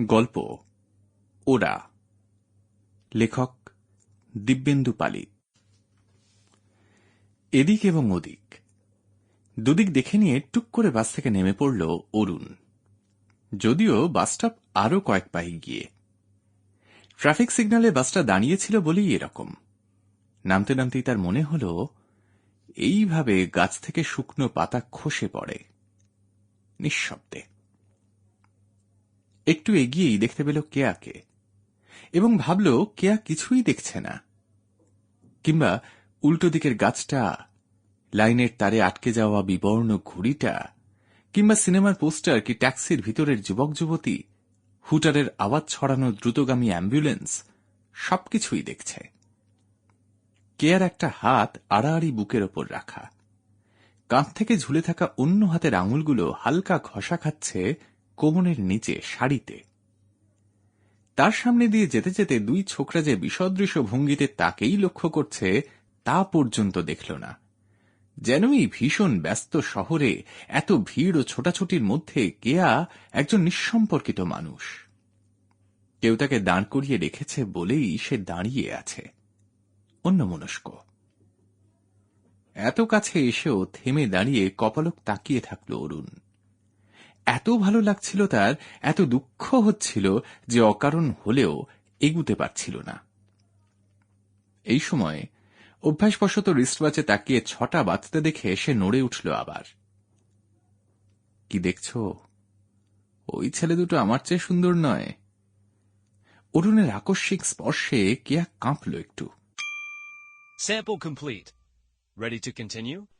গল্প, ওরা, লেখক দিব্যেন্দু পালি এদিক এবং ওদিক, দুদিক দেখে নিয়ে টুক করে বাস থেকে নেমে পড়ল অরুণ। যদিও বাসটা আরও কয়েক পাই গিয়ে। ট্রাফিক সিগন্যালে বাসটা দাঁড়িয়েছিল বলেই এরকম। নামতে নামতেই তার মনে হল, এইভাবে গাছ থেকে শুকনো পাতা খসে পড়ে। নিঃশব্দে। একটু এগিয়েই দেখতে পেল কেয়াকে এবং ভাবল কেয়া কিছুই দেখছে না। কিংবা উল্টো দিকের গাছটা, লাইনের তারে আটকে যাওয়া বিবর্ণ ঘুড়িটা, কিংবা সিনেমার পোস্টার কি ট্যাক্সির ভিতরের যুবক যুবতী, হুটারের আওয়াজ ছড়ানো দ্রুতগামী অ্যাম্বুলেন্স, সবকিছুই দেখছে। কেয়ার একটা হাত আড়াআড়ি বুকের ওপর রাখা। কাঁধ থেকে ঝুলে থাকা অন্য হাতের আঙুলগুলো হালকা ঘষা খাচ্ছে কোমনের নিচে শাড়িতে। তার সামনে দিয়ে যেতে যেতে দুই ছোকরা যে বিসদৃশ ভঙ্গিতে তাকেই লক্ষ্য করছে, তা পর্যন্ত দেখল না। যেন এই ভীষণ ব্যস্ত শহরে এত ভিড় ও ছোটাছুটির মধ্যে কেয়া একজন নিঃসম্পর্কিত মানুষ। কেউ তাকে দাঁড় করিয়ে রেখেছে বলেই সে দাঁড়িয়ে আছে। অন্যমনস্ক। এত কাছে এসেও থেমে দাঁড়িয়ে কপালক তাকিয়ে থাকল অরুণ। এত ভালো লাগছিল তার, এত দুঃখ হচ্ছিল যে অকারণ হলেও এগুতে পারছিল না। এই সময় অভ্যাসবশত রিস্টওয়াচে তাকিয়ে ছটা বাজতে দেখে সে নড়ে উঠল আবার। কি দেখছ? ওই ছেলে দুটো আমার চেয়ে সুন্দর নয়। অরুণের আকস্মিক স্পর্শে কেয়া কাঁপল একটু। Sample complete. Ready to continue?